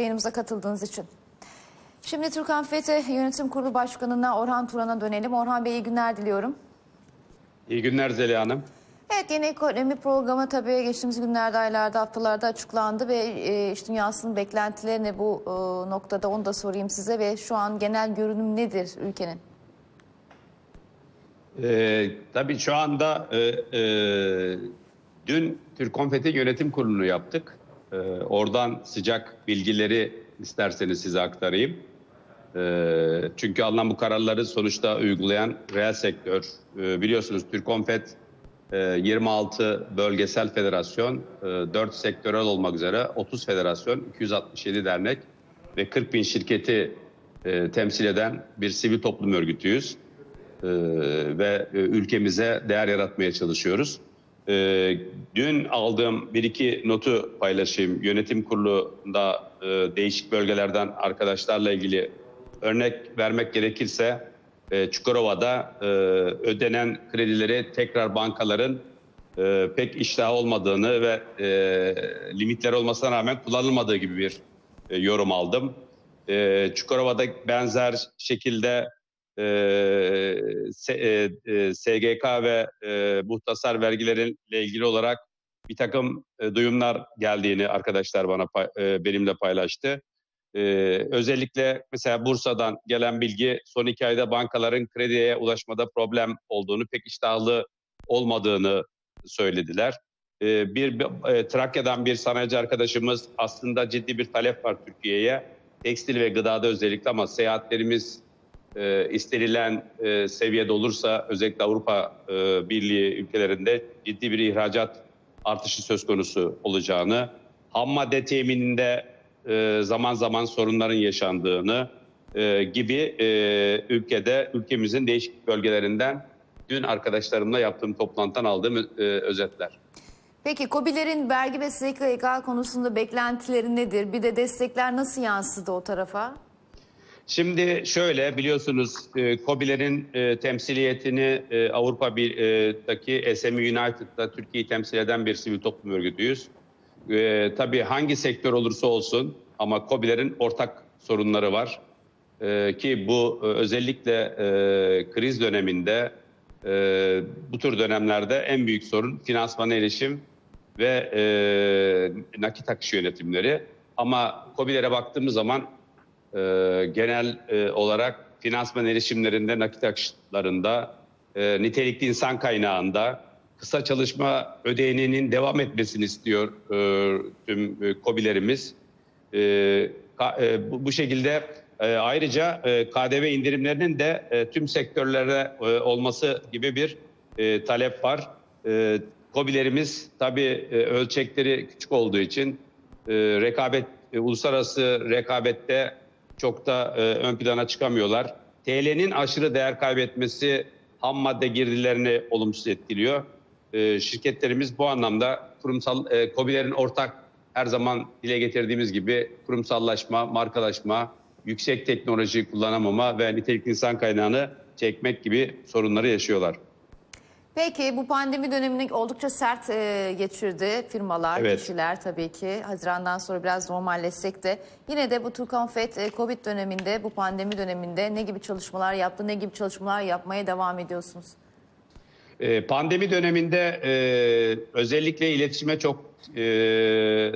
yayınımıza katıldığınız için. Şimdi Türkan FETÖ Yönetim Kurulu Başkanı'na Orhan Turan'a dönelim. Orhan Bey iyi günler diliyorum. İyi günler Zeliha Hanım. Evet yeni ekonomi programı tabii geçtiğimiz günlerde, aylarda, haftalarda açıklandı ve e, iş dünyasının beklentilerini bu e, noktada onu da sorayım size ve şu an genel görünüm nedir ülkenin? Ee, tabii şu anda e, e, dün Türk Konfeti Yönetim Kurulu'nu yaptık. Ee, oradan sıcak bilgileri isterseniz size aktarayım. Ee, çünkü alınan bu kararları sonuçta uygulayan reel sektör. Ee, biliyorsunuz Türk Konfet e, 26 bölgesel federasyon, e, 4 sektörel olmak üzere 30 federasyon, 267 dernek ve 40 bin şirketi e, temsil eden bir sivil toplum örgütüyüz. Ee, ve e, ülkemize değer yaratmaya çalışıyoruz. Ee, dün aldığım bir iki notu paylaşayım. Yönetim kurulunda e, değişik bölgelerden arkadaşlarla ilgili örnek vermek gerekirse e, Çukurova'da e, ödenen kredileri tekrar bankaların e, pek iştah olmadığını ve e, limitler olmasına rağmen kullanılmadığı gibi bir e, yorum aldım. E, Çukurova'da benzer şekilde SGK ve muhtasar vergileriyle ilgili olarak bir takım duyumlar geldiğini arkadaşlar bana benimle paylaştı. Özellikle mesela Bursa'dan gelen bilgi son iki ayda bankaların krediye ulaşmada problem olduğunu, pek iştahlı olmadığını söylediler. Bir Trakya'dan bir sanayici arkadaşımız aslında ciddi bir talep var Türkiye'ye. Tekstil ve gıdada özellikle ama seyahatlerimiz e, istenilen e, seviyede olursa özellikle Avrupa e, Birliği ülkelerinde ciddi bir ihracat artışı söz konusu olacağını, ham madde temininde e, zaman zaman sorunların yaşandığını e, gibi e, ülkede ülkemizin değişik bölgelerinden dün arkadaşlarımla yaptığım toplantıdan aldığım e, özetler. Peki KOBİ'lerin vergi ve SGK konusunda beklentileri nedir? Bir de destekler nasıl yansıdı o tarafa? Şimdi şöyle biliyorsunuz e, KOBİ'lerin e, temsiliyetini e, Avrupa Birliği'deki SME United'da Türkiye'yi temsil eden bir sivil toplum örgütüyüz. E, tabii hangi sektör olursa olsun ama KOBİ'lerin ortak sorunları var. E, ki bu e, özellikle e, kriz döneminde e, bu tür dönemlerde en büyük sorun finansmana erişim ve e, nakit akışı yönetimleri. Ama KOBİ'lere baktığımız zaman e, genel e, olarak finansman erişimlerinde, nakit akışlarında, e, nitelikli insan kaynağında, kısa çalışma ödeneğinin devam etmesini istiyor e, tüm e, KOBİ'lerimiz. E, ka- e, bu, bu şekilde e, ayrıca e, KDV indirimlerinin de e, tüm sektörlere e, olması gibi bir e, talep var. E, KOBİ'lerimiz tabii e, ölçekleri küçük olduğu için e, rekabet e, uluslararası rekabette çok da e, ön plana çıkamıyorlar. TL'nin aşırı değer kaybetmesi ham madde girdilerini olumsuz etkiliyor. E, şirketlerimiz bu anlamda kurumsal e, KOBİ'lerin ortak her zaman dile getirdiğimiz gibi kurumsallaşma, markalaşma, yüksek teknoloji kullanamama ve nitelikli insan kaynağını çekmek gibi sorunları yaşıyorlar. Peki bu pandemi dönemini oldukça sert e, geçirdi firmalar, Evet. kişiler tabii ki. Hazirandan sonra biraz normalleşsek de yine de bu Turkan FED e, Covid döneminde, bu pandemi döneminde ne gibi çalışmalar yaptı, ne gibi çalışmalar yapmaya devam ediyorsunuz? Ee, Pandemi döneminde e, özellikle iletişime çok e,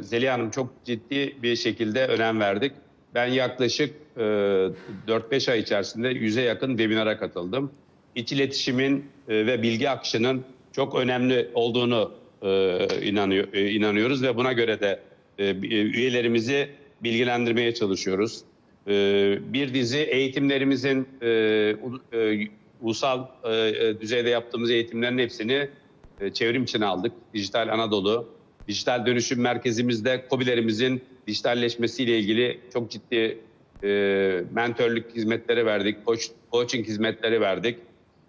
Zeliha Hanım çok ciddi bir şekilde önem verdik. Ben yaklaşık e, 4-5 ay içerisinde yüze yakın webinara katıldım. İç iletişimin e, ve bilgi akışının çok önemli olduğunu e, inanıyor, e, inanıyoruz ve buna göre de üyelerimizi bilgilendirmeye çalışıyoruz. Bir dizi eğitimlerimizin ulusal düzeyde yaptığımız eğitimlerin hepsini çevrim içine aldık. Dijital Anadolu, dijital dönüşüm merkezimizde KOBİ'lerimizin dijitalleşmesiyle ilgili çok ciddi e, mentörlük hizmetleri verdik, coaching hizmetleri verdik.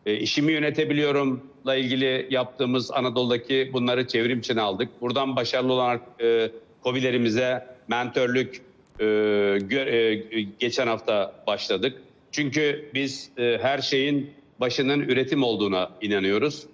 E, işimi yönetebiliyorumla ilgili yaptığımız Anadolu'daki bunları çevrim içine aldık. Buradan başarılı olan e, KOBİ'lerimize mentörlük e, gö- e, geçen hafta başladık. Çünkü biz e, her şeyin başının üretim olduğuna inanıyoruz.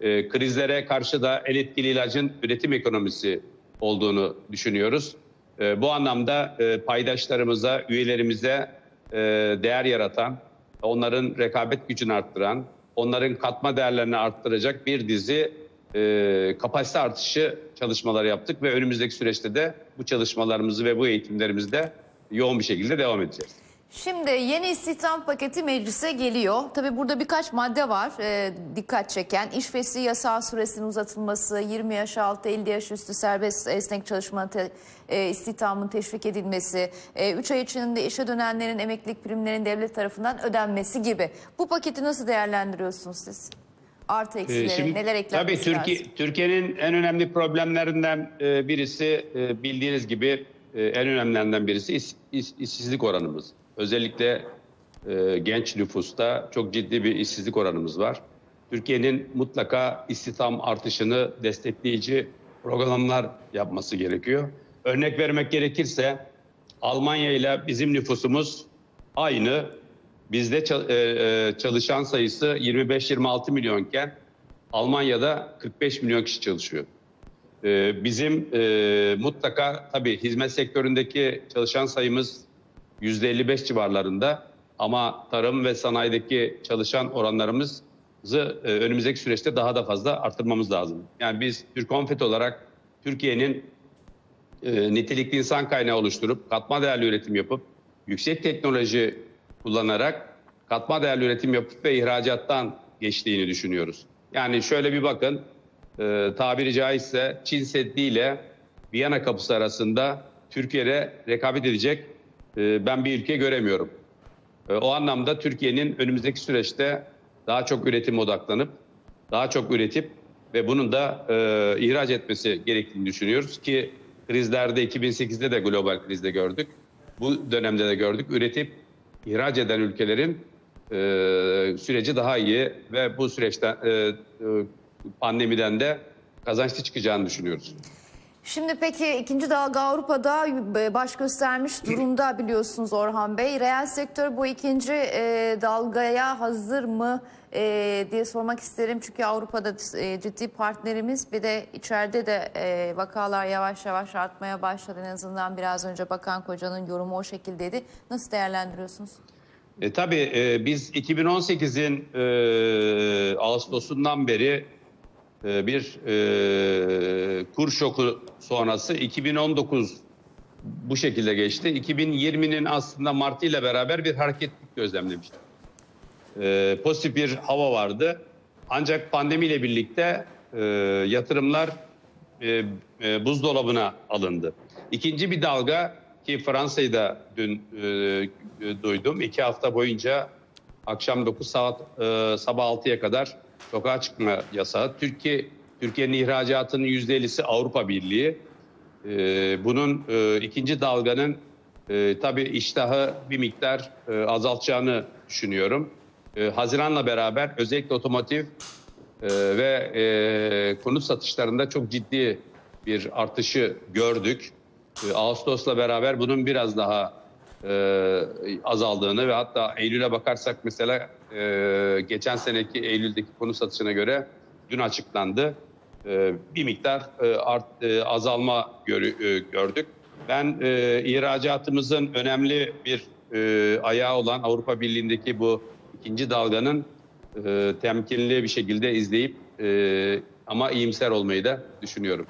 E, krizlere karşı da en etkili ilacın üretim ekonomisi olduğunu düşünüyoruz. E, bu anlamda e, paydaşlarımıza, üyelerimize e, değer yaratan, onların rekabet gücünü arttıran, onların katma değerlerini arttıracak bir dizi e, kapasite artışı çalışmaları yaptık ve önümüzdeki süreçte de bu çalışmalarımızı ve bu eğitimlerimizde yoğun bir şekilde devam edeceğiz. Şimdi yeni istihdam paketi meclise geliyor. Tabii burada birkaç madde var e, dikkat çeken. İş fesli yasağı süresinin uzatılması, 20 yaş altı 50 yaş üstü serbest esnek çalışma te, e, istihdamın teşvik edilmesi, 3 ay içinde işe dönenlerin emeklilik primlerinin devlet tarafından ödenmesi gibi. Bu paketi nasıl değerlendiriyorsunuz siz? Artı Ee, eksileri, şimdi neler eklenmesi Tabii Türkiye, lazım? Türkiye'nin en önemli problemlerinden e, birisi e, bildiğiniz gibi e, en önemlilerinden birisi iş- iş- işsizlik oranımız. Özellikle e, genç nüfusta çok ciddi bir işsizlik oranımız var. Türkiye'nin mutlaka istihdam artışını destekleyici programlar yapması gerekiyor. Örnek vermek gerekirse Almanya ile bizim nüfusumuz aynı. Bizde e, e, çalışan sayısı 25-26 milyonken Almanya'da 45 milyon kişi çalışıyor. E, Bizim mutlaka tabii hizmet sektöründeki çalışan sayımız %55 civarlarında ama tarım ve sanayideki çalışan oranlarımızı e, önümüzdeki süreçte daha da fazla artırmamız lazım. Yani biz Türkonfet olarak Türkiye'nin e, nitelikli insan kaynağı oluşturup katma değerli üretim yapıp yüksek teknoloji kullanarak katma değerli üretim yapıp ve ihracattan geçtiğini düşünüyoruz. Yani şöyle bir bakın e, tabiri caizse Çin Seddi ile Viyana kapısı arasında Türkiye'de rekabet edecek ben bir ülke göremiyorum. E, O anlamda Türkiye'nin önümüzdeki süreçte daha çok üretim odaklanıp, daha çok üretip ve bunun da e, ihraç etmesi gerektiğini düşünüyoruz ki krizlerde 2008'de de global krizde gördük. Bu dönemde de gördük. Üretip ihraç eden ülkelerin e, süreci daha iyi ve bu süreçten e, e, pandemiden de kazançlı çıkacağını düşünüyoruz. Şimdi peki ikinci dalga Avrupa'da e, baş göstermiş durumda biliyorsunuz Orhan Bey. Reel sektör bu ikinci e, dalgaya hazır mı e, diye sormak isterim. Çünkü Avrupa'da e, ciddi partnerimiz bir de içeride de e, vakalar yavaş yavaş artmaya başladı. En azından biraz önce Bakan Koca'nın yorumu o şekildeydi. Nasıl değerlendiriyorsunuz? E, tabii e, biz 2018'in e, Ağustos'undan beri bir e, kur şoku sonrası 2019 bu şekilde geçti. 2020'nin aslında Martı ile beraber bir hareketlik gözlemlemiştik. E, pozitif bir hava vardı. Ancak pandemiyle birlikte e, yatırımlar e, e, buzdolabına alındı. İkinci bir dalga ki Fransa'yı da dün e, duydum. İki hafta boyunca akşam 9 saat e, sabah 6'ya kadar sokağa çıkma yasağı. Türkiye Türkiye'nin ihracatının %50'si Avrupa Birliği. E, bunun e, ikinci dalganın e, tabii iştahı bir miktar e, azaltacağını düşünüyorum. E, Haziran'la beraber özellikle otomotiv e, ve e, konut satışlarında çok ciddi bir artışı gördük. E, Ağustos'la beraber bunun biraz daha e, azaldığını ve hatta Eylül'e bakarsak mesela e, geçen seneki Eylül'deki konut satışına göre dün açıklandı. E, bir miktar e, art, e, azalma görü- e, gördük. Ben e, ihracatımızın önemli bir e, ayağı olan Avrupa Birliği'ndeki bu ikinci dalganın e, temkinli bir şekilde izleyip e, ama iyimser olmayı da düşünüyorum.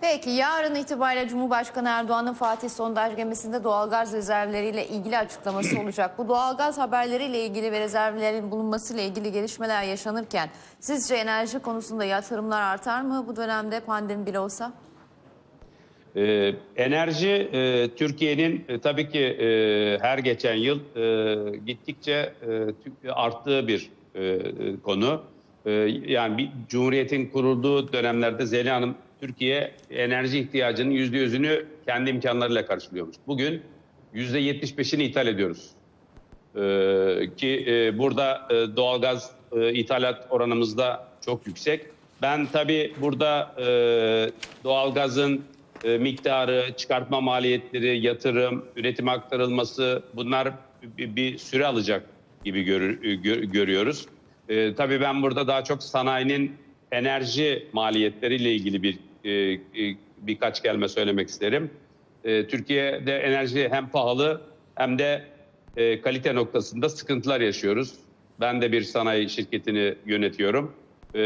Peki yarın itibariyle Cumhurbaşkanı Erdoğan'ın Fatih sondaj gemisinde doğalgaz rezervleriyle ilgili açıklaması olacak. Bu doğalgaz haberleriyle ilgili ve rezervlerin bulunmasıyla ilgili gelişmeler yaşanırken sizce enerji konusunda yatırımlar artar mı bu dönemde pandemi bile olsa? Ee, enerji e, Türkiye'nin e, tabii ki e, her geçen yıl e, gittikçe e, arttığı bir e, e, konu. E, yani bir Cumhuriyet'in kurulduğu dönemlerde Zeliha Hanım Türkiye enerji ihtiyacının yüzde yüzünü kendi imkanlarıyla karşılıyormuş. Bugün yüzde yetmiş beşini ithal ediyoruz. Ee, ki e, burada e, doğalgaz e, ithalat oranımız da çok yüksek. Ben tabii burada e, doğalgazın e, miktarı, çıkartma maliyetleri, yatırım, üretime aktarılması bunlar bir, bir süre alacak gibi görür- gö- görüyoruz. E, tabii ben burada daha çok sanayinin enerji maliyetleriyle ilgili bir e, e, birkaç kelime söylemek isterim. e, Türkiye'de enerji hem pahalı hem de e, kalite noktasında sıkıntılar yaşıyoruz. Ben de bir sanayi şirketini yönetiyorum. E,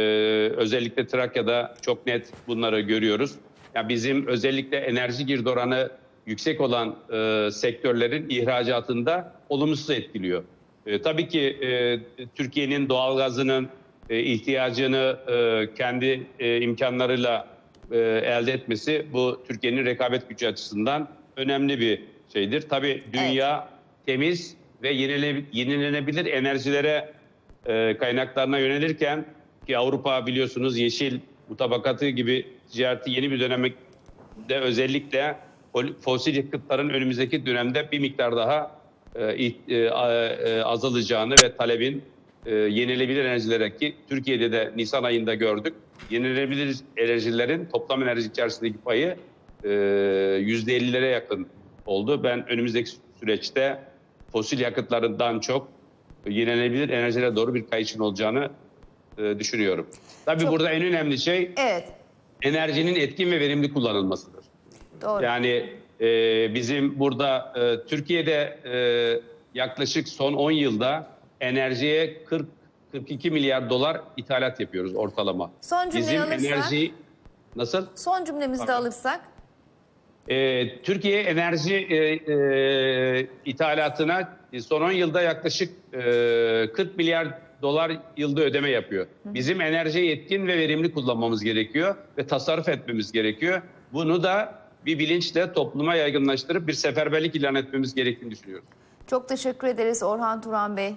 özellikle Trakya'da çok net bunları görüyoruz. Ya bizim özellikle enerji girdi oranı yüksek olan e, sektörlerin ihracatında olumsuz etkiliyor. E, tabii ki e, Türkiye'nin doğalgazının e, ihtiyacını e, kendi e, imkanlarıyla e, elde etmesi bu Türkiye'nin rekabet gücü açısından önemli bir şeydir. Tabii dünya temiz ve yenile- yenilenebilir enerjilere e, kaynaklarına yönelirken ki Avrupa biliyorsunuz yeşil mutabakatı gibi ticareti yeni bir döneme de özellikle fosil yakıtların önümüzdeki dönemde bir miktar daha e, e, e, azalacağını ve talebin e, yenilenebilir enerjilere ki Türkiye'de de Nisan ayında gördük. Yenilenebilir enerjilerin toplam enerji içerisindeki payı e, %50'lere yakın oldu. Ben önümüzdeki süreçte fosil yakıtlarından çok yenilenebilir enerjilere doğru bir kayışın olacağını e, düşünüyorum. Tabii Çok- burada en önemli şey Evet. enerjinin etkin ve verimli kullanılmasıdır. Doğru. Yani e, bizim burada e, Türkiye'de e, yaklaşık son 10 yılda enerjiye 40 42 milyar dolar ithalat yapıyoruz ortalama. Son cümleyi Bizim alırsak- enerji nasıl? Son cümlemizi de alırsak. Ee, Türkiye enerji e, e, ithalatına son 10 yılda yaklaşık e, 40 milyar dolar yılda ödeme yapıyor. Bizim enerjiyi etkin ve verimli kullanmamız gerekiyor ve tasarruf etmemiz gerekiyor. Bunu da bir bilinçle topluma yaygınlaştırıp bir seferberlik ilan etmemiz gerektiğini düşünüyoruz. Çok teşekkür ederiz Orhan Turan Bey.